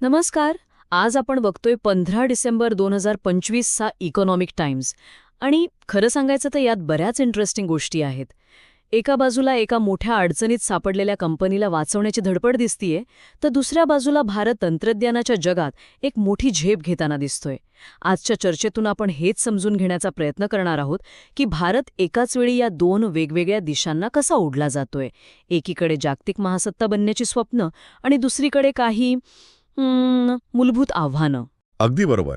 नमस्कार आज आपण बघतोय पंधरा डिसेंबर दोन हजार पंचवीसचा इकॉनॉमिक टाइम्स. आणि खरं सांगायचं तर यात बऱ्याच इंटरेस्टिंग गोष्टी आहेत. एका बाजूला एका मोठ्या अडचणीत सापडलेल्या कंपनीला वाचवण्याची धडपड दिसतीये तर दुसऱ्या बाजूला भारत तंत्रज्ञानाच्या जगात एक मोठी झेप घेताना दिसतोय. आजच्या चर्चेतून आपण हेच समजून घेण्याचा प्रयत्न करणार आहोत की भारत एकाच वेळी या दोन वेगवेगळ्या दिशांना कसा ओढला जातोय. एकीकडे जागतिक महासत्ता बनण्याची स्वप्न आणि दुसरीकडे काही मूलभूत आव्हानं. अगदी बरोबर.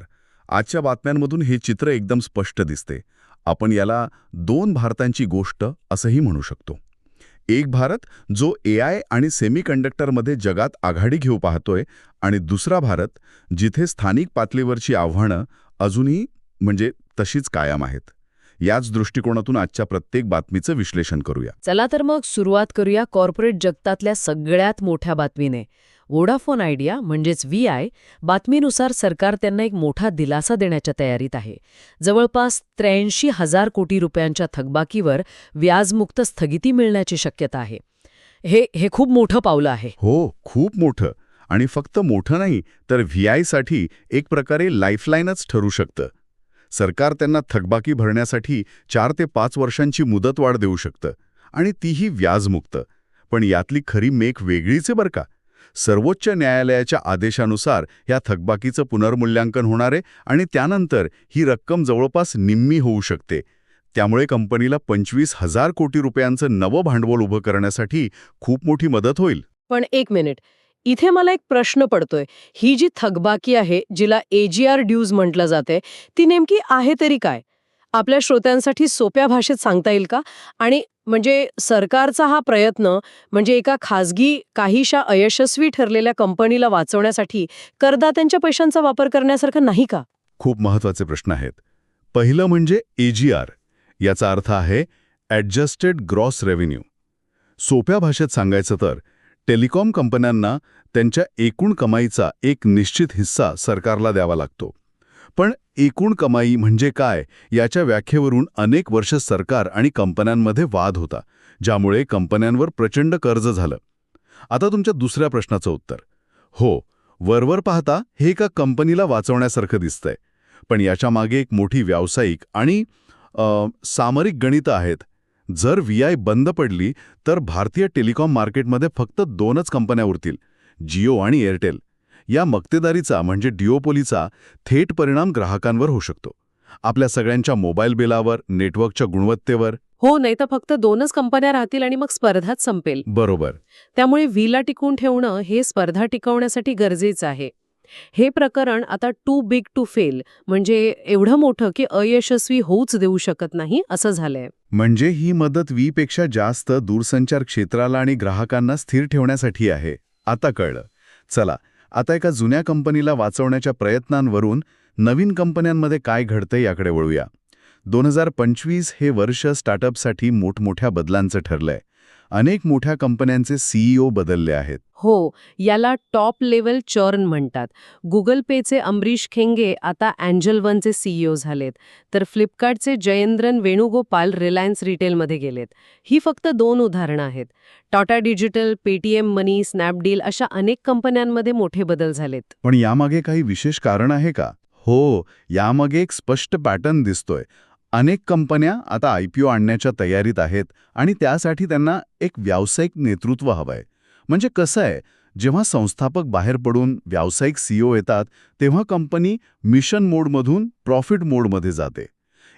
आजच्या बातम्यांमधून हे चित्र एकदम स्पष्ट दिसते. आपण याला दोन भारतांची गोष्ट असंही म्हणू शकतो. एक भारत जो ए आय आणि सेमीकंडक्टरमध्ये जगात आघाडी घेऊ पाहतोय आणि दुसरा भारत जिथे स्थानिक पातळीवरची आव्हानं अजूनही म्हणजे तशीच कायम आहेत. याच दृष्टिकोनातून आजच्या प्रत्येक बातमीचं विश्लेषण करूया. चला तर मग सुरुवात करूया कॉर्पोरेट जगतातल्या सगळ्यात मोठ्या बातमीने. वोडाफोन आयडिया म्हणजेच व्ही आय बातमीनुसार सरकार त्यांना एक मोठा दिलासा देण्याच्या तयारीत आहे. जवळपास त्र्याऐंशी हजार कोटी रुपयांच्या थकबाकीवर व्याजमुक्त स्थगिती मिळण्याची शक्यता आहे. हे हे खूप मोठं पावलं आहे. हो खूप मोठं. आणि फक्त मोठं नाही तर व्ही आयसाठी एक प्रकारे लाईफलाईनच ठरू शकतं. सरकार त्यांना थकबाकी भरण्यासाठी चार ते पाच वर्षांची मुदतवाढ देऊ शकतं. आणि तीही व्याजमुक्त. पण यातली खरी मेक वेगळीच आहे बरं का. सर्वोच्च न्यायालयाच्या आदेशानुसार या थकबाकीचं पुनर्मूल्यांकन होणार आहे आणि त्यानंतर ही रक्कम जवळपास निम्मी होऊ शकते. त्यामुळे कंपनीला पंचवीस हजार कोटी रुपयांचं नवं भांडवल उभं करण्यासाठी खूप मोठी मदत होईल. पण एक मिनिट. इथे मला एक प्रश्न पडतोय. ही जी थकबाकी आहे जिला एजीआर ड्यूज म्हटलं जाते ती नेमकी आहे तरी काय? आपल्या श्रोत्यांसाठी सोप्या भाषेत सांगता येईल का? आणि म्हणजे सरकारचा हा प्रयत्न म्हणजे एका खासगी काहीशा अयशस्वी ठरलेल्या कंपनीला वाचवण्यासाठी करदात्यांच्या पैशांचा वापर करण्यासारखं नाही का? खूप महत्त्वाचे प्रश्न आहेत. पहिलं म्हणजे एजीआर याचा अर्थ आहे ॲडजस्टेड ग्रॉस रेव्हेन्यू. सोप्या भाषेत सांगायचं तर टेलिकॉम कंपन्यांना त्यांच्या एकूण कमाईचा एक निश्चित हिस्सा सरकारला द्यावा लागतो. पण एकूण कमाई म्हणजे काय याच्या व्याख्येवरून अनेक वर्ष सरकार आणि कंपन्यांमध्ये वाद होता ज्यामुळे कंपन्यांवर प्रचंड कर्ज झालं. आता तुमच्या दुसऱ्या प्रश्नाचं उत्तर. हो वरवर पाहता हे एका कंपनीला वाचवण्यासारखं दिसतंय पण याच्या मागे एक मोठी व्यावसायिक आणि सामरिक गणितं आहेत. जर व्ही आय बंद पडली तर भारतीय टेलिकॉम मार्केटमध्ये फक्त दोनच कंपन्या उरतील जिओ आणि एअरटेल. या मक्तेदारीचा म्हणजे डिओपोलीचा थेट परिणाम ग्राहकांवर होऊ शकतो. आपल्या सगळ्यांच्या मोबाईल बिलावर नेटवर्कच्या गुणवत्तेवर. हो नाही तर फक्त दोनच कंपन्या राहतील आणि मग स्पर्धाच संपेल. बरोबर. त्यामुळे व्हीला टिकून ठेवणं हे स्पर्धा टिकवण्यासाठी गरजेचं आहे. हे प्रकरण आता टू बिग टू फेल म्हणजे एवढं मोठं की अयशस्वी होऊच देऊ शकत नाही असं झालंय. म्हणजे ही मदत वीपेक्षा जास्त दूरसंचार क्षेत्राला आणि ग्राहकांना स्थिर ठेवण्यासाठी आहे. आता कळलं. चला आता एका जुन्या कंपनीला वाचवण्याच्या प्रयत्नांवरून नवीन कंपन्यांमध्ये काय घडतंय याकडे वळूया. दोन हजार पंचवीस हे वर्ष स्टार्टअपसाठी मोठमोठ्या बदलांचं ठरलंय. अनेक मोठ्या कंपन्यांचे सीईओ बदलले आहेत. हो याला टॉप लेवल चर्न म्हणतात. गुगल पेचे अमरीश खेंगे आता अँजल वनचे सीईओ झालेत. तर फ्लिपकार्टचे जयेंद्रन वेणुगोपाल रिलायन्स रिटेलमध्ये गेलेत. ही फक्त दोन उदाहरणं आहेत. Tata digital Paytm Money Snapdeal अशा अनेक कंपन्यांमध्ये मोठे बदल झालेत. पण यामागे काही विशेष कारण आहे का? हो यामागे एक स्पष्ट पॅटर्न दिसतोय. अनेक कंपन्या आता आयपीओ आणण्याच्या तयारीत आहेत आणि त्यासाठी त्यांना एक व्यावसायिक नेतृत्व हवंय. म्हणजे कसं आहे जेव्हा संस्थापक बाहेर पडून व्यावसायिक सीईओ येतात तेव्हा कंपनी मिशन मोडमधून प्रॉफिट मोडमध्ये जाते.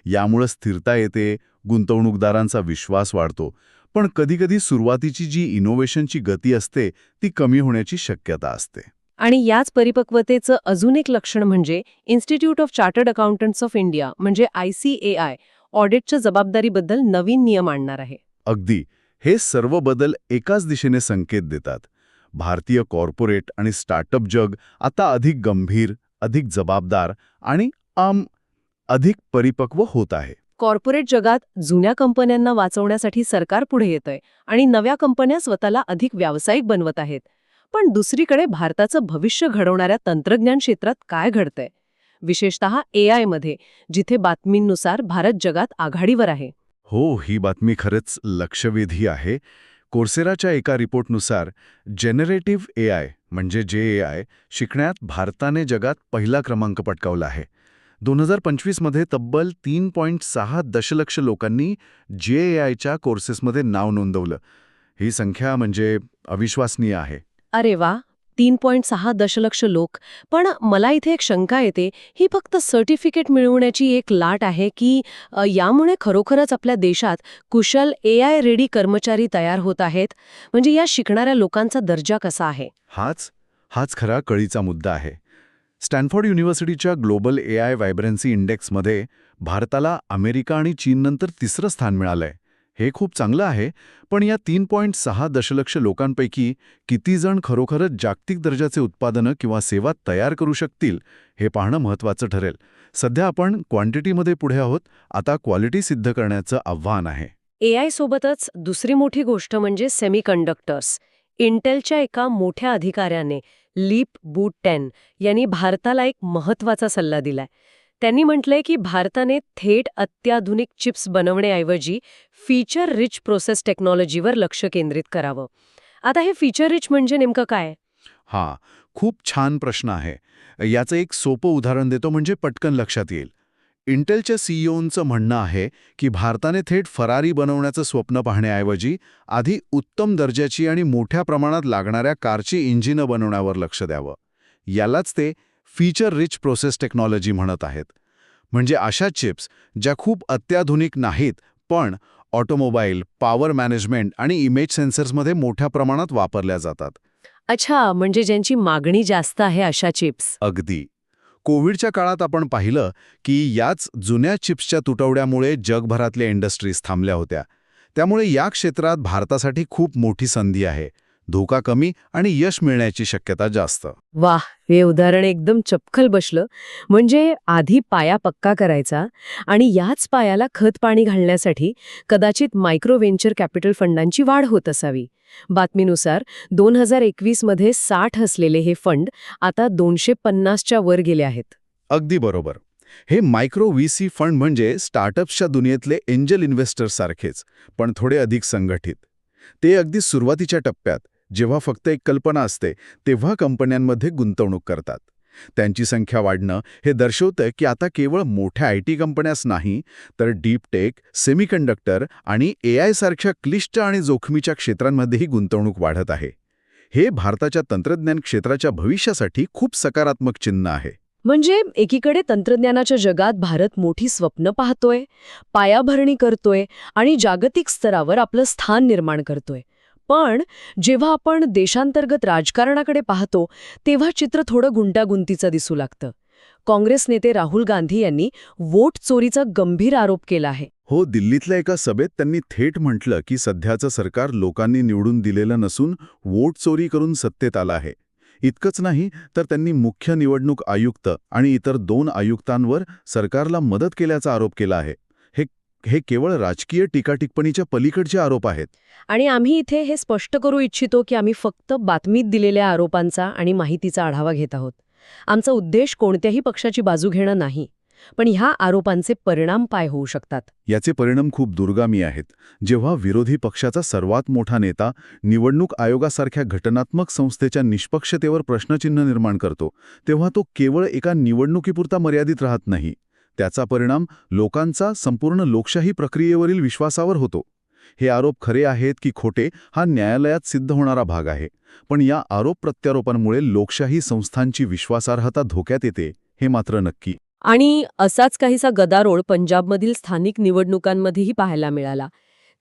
यामुळे स्थिरता येते गुंतवणूकदारांचा विश्वास वाढतो. पण कधीकधी सुरुवातीची जी इनोव्हेशनची गती असते ती कमी होण्याची शक्यता असते. आणि याच परिपक्वतेचं अजून एक लक्षण म्हणजे institute of chartered accountants of India म्हणजे आय सी ए आय ऑडिटच्या जबाबदारीबद्दल नवीन नियम आणणार आहे. अगदी. हे सर्व बदल एकाच दिशेने संकेत देतात. भारतीय कॉर्पोरेट आणि स्टार्टअप जग आता अधिक गंभीर अधिक जबाबदार आणि आम अधिक परिपक्व होत आहे. कॉर्पोरेट जगात जुन्या कंपन्यांना वाचवण्यासाठी सरकार पुढे येतंय आणि नव्या कंपन्या स्वतःला अधिक व्यावसायिक बनवत आहेत. पण दुसरीकडे भारताचं भविष्य घडवणाऱ्या तंत्रज्ञान क्षेत्रात काय घडतंय? विशेषतः ए मध्ये जिथे बातमींनुसार भारत जगात आघाडीवर आहे. हो ही बातमी खरंच लक्षवेधी आहे. कोर्सेराच्या एका रिपोर्टनुसार जेनरेटिव्ह ए आय म्हणजे जे ए आय शिकण्यात भारताने जगात पहिला क्रमांक पटकावला आहे. दोन हजार पंचवीसमध्ये तब्बल तीन पॉईंट सहा दशलक्ष लोकांनी जे ए आयच्या कोर्सेसमध्ये नाव नोंदवलं. ही संख्या म्हणजे अविश्वसनीय आहे. अरे वा तीन पॉईंट सहा दशलक्ष लोक. पण मला इथे एक शंका येते ही फक्त सर्टिफिकेट मिळवण्याची एक लाट आहे की यामुळे खरोखरच आपल्या देशात कुशल ए आय रेडी कर्मचारी तयार होत आहेत? म्हणजे या शिकणाऱ्या लोकांचा दर्जा कसा आहे? हाच हाच खरा कळीचा मुद्दा आहे. स्टॅनफोर्ड युनिव्हर्सिटीच्या ग्लोबल ए आय व्हायब्रन्सी इंडेक्समध्ये भारताला अमेरिका आणि चीननंतर तिसरं स्थान मिळालंय. हे खूप चांगलं आहे पण या तीन पॉईंट सहा दशलक्ष लोकांपैकी किती जण खरोखरच जागतिक दर्जाचे उत्पादनं किंवा सेवा तयार करू शकतील हे पाहणं महत्त्वाचं ठरेल. सध्या आपण क्वांटिटीमध्ये पुढे आहोत आता क्वालिटी सिद्ध करण्याचं आव्हान आहे. ए आय सोबतच दुसरी मोठी गोष्ट म्हणजे सेमीकंडक्टर्स. इंटेलच्या एका मोठ्या अधिकाऱ्याने लीप बूट टेन यांनी भारताला एक महत्त्वाचा सल्ला दिलाय. त्यांनी म्हटलंय की भारताने थेट अत्याधुनिक चिप्स बनवण्याऐवजी फीचर रिच प्रोसेस टेक्नॉलॉजीवर लक्ष केंद्रित करावं. आता हे फीचर रिच म्हणजे नेमकं काय? हां खूप छान प्रश्न आहे. याचं एक सोपं उदाहरण देतो म्हणजे पटकन लक्षात येईल. इंटेलच्या सीईओंचं म्हणणं आहे की भारताने थेट फरारी बनवण्याचं स्वप्न पाहण्याऐवजी आधी उत्तम दर्जाची आणि मोठ्या प्रमाणात लागणाऱ्या कारची इंजिनं बनवण्यावर लक्ष द्यावं. यालाच ते फीचर रिच प्रोसेस टेक्नॉलॉजी म्हणत आहेत. म्हणजे अशा चिप्स ज्या खूप अत्याधुनिक नाहीत पण ऑटोमोबाईल पॉवर मॅनेजमेंट आणि इमेज सेन्सर्समध्ये मोठ्या प्रमाणात वापरल्या जातात. अच्छा म्हणजे ज्यांची मागणी जास्त आहे अशा चिप्स अगदी. कोविडच्या काळात आपण पाहिलं की याच जुन्या चिप्सच्या तुटवड्यामुळे जगभरातल्या इंडस्ट्रीज थांबल्या होत्या. त्यामुळे या क्षेत्रात भारतासाठी खूप मोठी संधी आहे. धोका कमी आणि यश मिळण्याची शक्यता जास्त. वाह हे उदाहरण एकदम चपखल बसलं. म्हणजे आधी पाया पक्का करायचा आणि याच पायाला खत पाणी घालण्यासाठी कदाचित मायक्रो व्हेंचर कॅपिटल फंडांची वाढ होत असावी. बातमीनुसार दोन हजार एकवीसमध्ये साठ असलेले हे फंड आता दोनशे पन्नासच्या वर गेले आहेत. अगदी बरोबर. हे मायक्रो व्ही सी फंड म्हणजे स्टार्टअप्सच्या दुनियेतले एंजल इन्व्हेस्टर्स सारखेच पण थोडे अधिक संघटित. ते अगदी सुरुवातीच्या टप्प्यात जेव्हा फक्त एक कल्पना असते तेव्हा कंपन्यांमध्ये गुंतवणूक करतात. त्यांची संख्या वाढणं हे दर्शवतं की आता केवळ मोठ्या आय टी कंपन्याच नाही तर डीप टेक सेमीकंडक्टर आणि ए आय सारख्या क्लिष्ट आणि जोखमीच्या क्षेत्रांमध्येही गुंतवणूक वाढत आहे. हे भारताच्या तंत्रज्ञान क्षेत्राच्या भविष्यासाठी खूप सकारात्मक चिन्ह आहे. म्हणजे एकीकडे तंत्रज्ञानाच्या जगात भारत मोठी स्वप्न पाहतोय पायाभरणी करतोय आणि जागतिक स्तरावर आपलं स्थान निर्माण करतोय. पण जेव्हा आपण देशांतर्गत राजकारणाकडे पाहतो तेव्हा चित्र थोडं गुंतागुंतीचं दिसू लागतं. काँग्रेस नेते राहुल गांधी यांनी वोट चोरीचा गंभीर आरोप केला आहे. हो दिल्लीतल्या एका सभेत त्यांनी थेट म्हटलं की सध्याचं सरकार लोकांनी निवडून दिलेलं नसून वोट चोरी करून सत्तेत आलं आहे. इतकंच नाही तर त्यांनी मुख्य निवडणूक आयुक्त आणि इतर दोन आयुक्तांवर सरकारला मदत केल्याचा आरोप केला आहे. हे केवळ राजकीय टीकाटिप्पणीच्या पलीकडचे आरोप आहेत. आणि आम्ही इथे हे स्पष्ट करू इच्छितो की आम्ही फक्त बातमीत दिलेल्या आरोपांचा आणि माहितीचा आढावा घेत आहोत. आमचा उद्देश कोणत्याही पक्षाची बाजू घेणं नाही पण ह्या आरोपांचे परिणाम काय होऊ शकतात. याचे परिणाम खूप दुर्गामी आहेत. जेव्हा विरोधी पक्षाचा सर्वात मोठा नेता निवडणूक आयोगासारख्या घटनात्मक संस्थेच्या निष्पक्षतेवर प्रश्नचिन्ह निर्माण करतो तेव्हा तो केवळ एका निवडणुकीपुरता मर्यादित राहत नाही. त्याचा परिणाम लोकांचा संपूर्ण लोकशाही प्रक्रियेवरील विश्वासावर होतो. हे आरोप खरे आहेत की खोटे हा न्यायालयात सिद्ध होणारा भाग आहे. पण या आरोप प्रत्यारोपांमुळे लोकशाही संस्थांची विश्वासार्हता धोक्यात येते हे मात्र नक्की. आणि असाच काहीसा गदारोळ पंजाबमधील स्थानिक निवडणुकांमध्येही पाहायला मिळाला.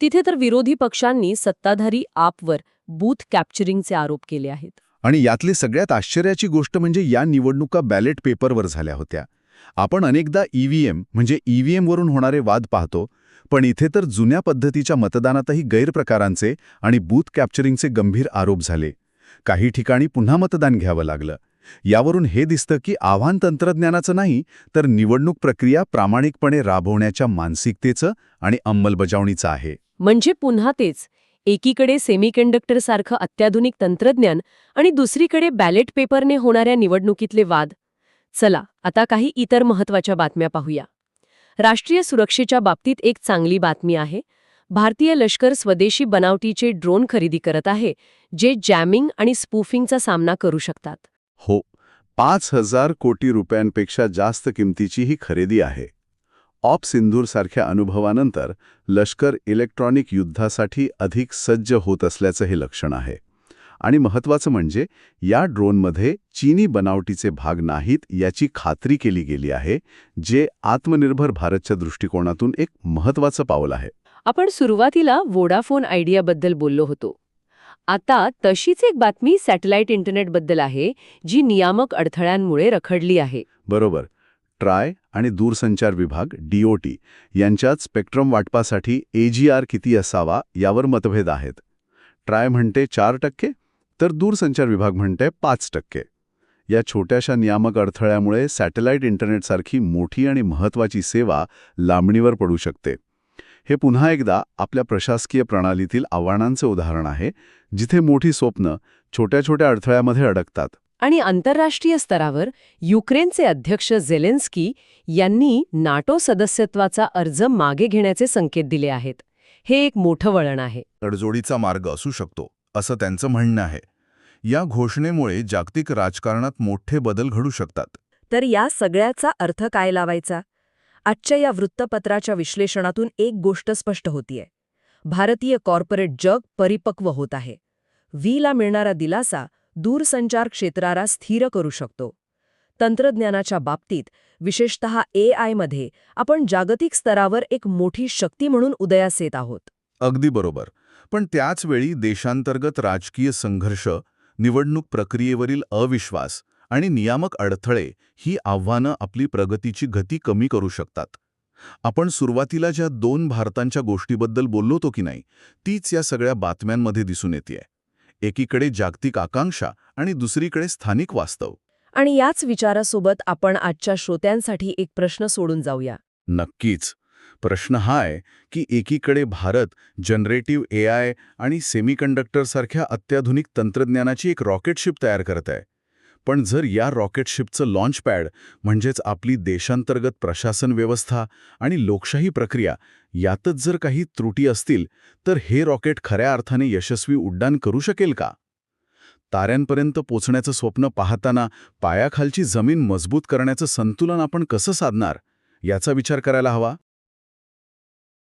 तिथे तर विरोधी पक्षांनी सत्ताधारी आपवर बूथ कॅप्चरिंगचे आरोप केले आहेत. आणि यातली सगळ्यात आश्चर्याची गोष्ट म्हणजे या निवडणुका बॅलेट पेपरवर झाल्या होत्या. आपण अनेकदा ईव्हीएम म्हणजे ईव्हीएमवरून होणारे वाद पाहतो पण इथे तर जुन्या पद्धतीच्या मतदानातही गैरप्रकारांचे आणि बूथ कॅप्चरिंगचे गंभीर आरोप झाले. काही ठिकाणी पुन्हा मतदान घ्यावं लागलं. यावरून हे दिसतं की आव्हान तंत्रज्ञानाचं नाही तर निवडणूक प्रक्रिया प्रामाणिकपणे राबवण्याच्या मानसिकतेचं आणि अंमलबजावणीचं आहे. म्हणजे पुन्हा तेच. एकीकडे सेमीकंडक्टरसारखं अत्याधुनिक तंत्रज्ञान आणि दुसरीकडे बॅलेट पेपरने होणाऱ्या निवडणुकीतले वाद. चला आता काही इतर महत्त्वाच्या बातम्या पाहूया. राष्ट्रीय सुरक्षेच्या बाबतीत एक चांगली बातमी आहे. भारतीय लष्कर स्वदेशी बनावटीचे ड्रोन खरेदी करत आहे जे जॅमिंग आणि स्पूफिंगचा सामना करू शकतात. हो पाच हजार कोटी रुपयांपेक्षा जास्त किमतीची ही खरेदी आहे. ऑप सिंधूरसारख्या अनुभवानंतर लष्कर इलेक्ट्रॉनिक युद्धासाठी अधिक सज्ज होत असल्याचं हे लक्षण आहे. आणि महत्त्वाचं म्हणजे या ड्रोनमध्ये चीनी बनावटीचे भाग नाहीत याची खात्री केली गेली आहे जे आत्मनिर्भर भारतच्या दृष्टिकोनातून एक महत्त्वाचं पाऊल आहे. आपण सुरुवातीला वोडाफोन आयडियाबद्दल बोललो होतो. आता तशीच एक बातमी सॅटेलाइट इंटरनेटबद्दल आहे जी नियामक अडथळ्यांमुळे रखडली आहे. बरोबर. ट्राय आणि दूरसंचार विभाग डीओटी यांच्यात स्पेक्ट्रम वाटपासाठी एजीआर किती असावा यावर मतभेद आहेत. ट्राय म्हणते चार टक्के तर दूरसंचार विभाग म्हणते पाच टक्के. या छोट्याशा नियामक अडथळ्यामुळे सॅटेलाइट इंटरनेटसारखी मोठी आणि महत्त्वाची सेवा लांबणीवर पडू शकते. हे पुन्हा एकदा आपल्या प्रशासकीय प्रणालीतील आव्हानांचे उदाहरण आहे जिथे मोठी स्वप्न छोट्या छोट्या अडथळ्यामध्ये अडकतात. आणि आंतरराष्ट्रीय स्तरावर युक्रेनचे अध्यक्ष झेलेन्स्की यांनी नाटो सदस्यत्वाचा अर्ज मागे घेण्याचे संकेत दिले आहेत. हे एक मोठं वळण आहे. तडजोडीचा मार्ग असू शकतो असं त्यांचं म्हणणं आहे. या घोषणेमुळे जागतिक राजकारणात मोठे बदल घडू शकतात. तर या सगळ्याचा अर्थ काय लावायचा? आजच्या या वृत्तपत्राच्या विश्लेषणातून एक गोष्ट स्पष्ट होतीये. भारतीय कॉर्पोरेट जग परिपक्व होत आहे. व्हीला मिळणारा दिलासा दूरसंचार क्षेत्राला स्थिर करू शकतो. तंत्रज्ञानाच्या बाबतीत विशेषतः ए आयमध्ये आपण जागतिक स्तरावर एक मोठी शक्ती म्हणून उदयास येत आहोत. अगदी बरोबर. पण त्याच वेळी देशांतर्गत राजकीय संघर्ष निवडणूक प्रक्रियेवरील अविश्वास आणि नियामक अडथळे ही आव्हानं आपली प्रगतीची गती कमी करू शकतात. आपण सुरुवातीला ज्या दोन भारतांच्या गोष्टीबद्दल बोललो होतो की नाही तीच या सगळ्या बातम्यांमध्ये दिसून येते एकीकडे जागतिक आकांक्षा आणि दुसरीकडे स्थानिक वास्तव. आणि याच विचारासोबत आपण आजच्या श्रोत्यांसाठी एक प्रश्न सोडून जाऊया. नक्कीच. प्रश्न हा आहे की एकीकडे भारत जनरेटिव्ह ए आय आणि सेमीकंडक्टरसारख्या अत्याधुनिक तंत्रज्ञानाची एक रॉकेटशिप तयार करत आहे. पण जर या रॉकेटशिपचं लॉन्चपॅड म्हणजेच आपली देशांतर्गत प्रशासन व्यवस्था आणि लोकशाही प्रक्रिया यातच जर काही त्रुटी असतील तर हे रॉकेट खऱ्या अर्थाने यशस्वी उड्डाण करू शकेल का? ताऱ्यांपर्यंत पोचण्याचं स्वप्न पाहताना पायाखालची जमीन मजबूत करण्याचं संतुलन आपण कसं साधणार? याचा विचार करायला हवा.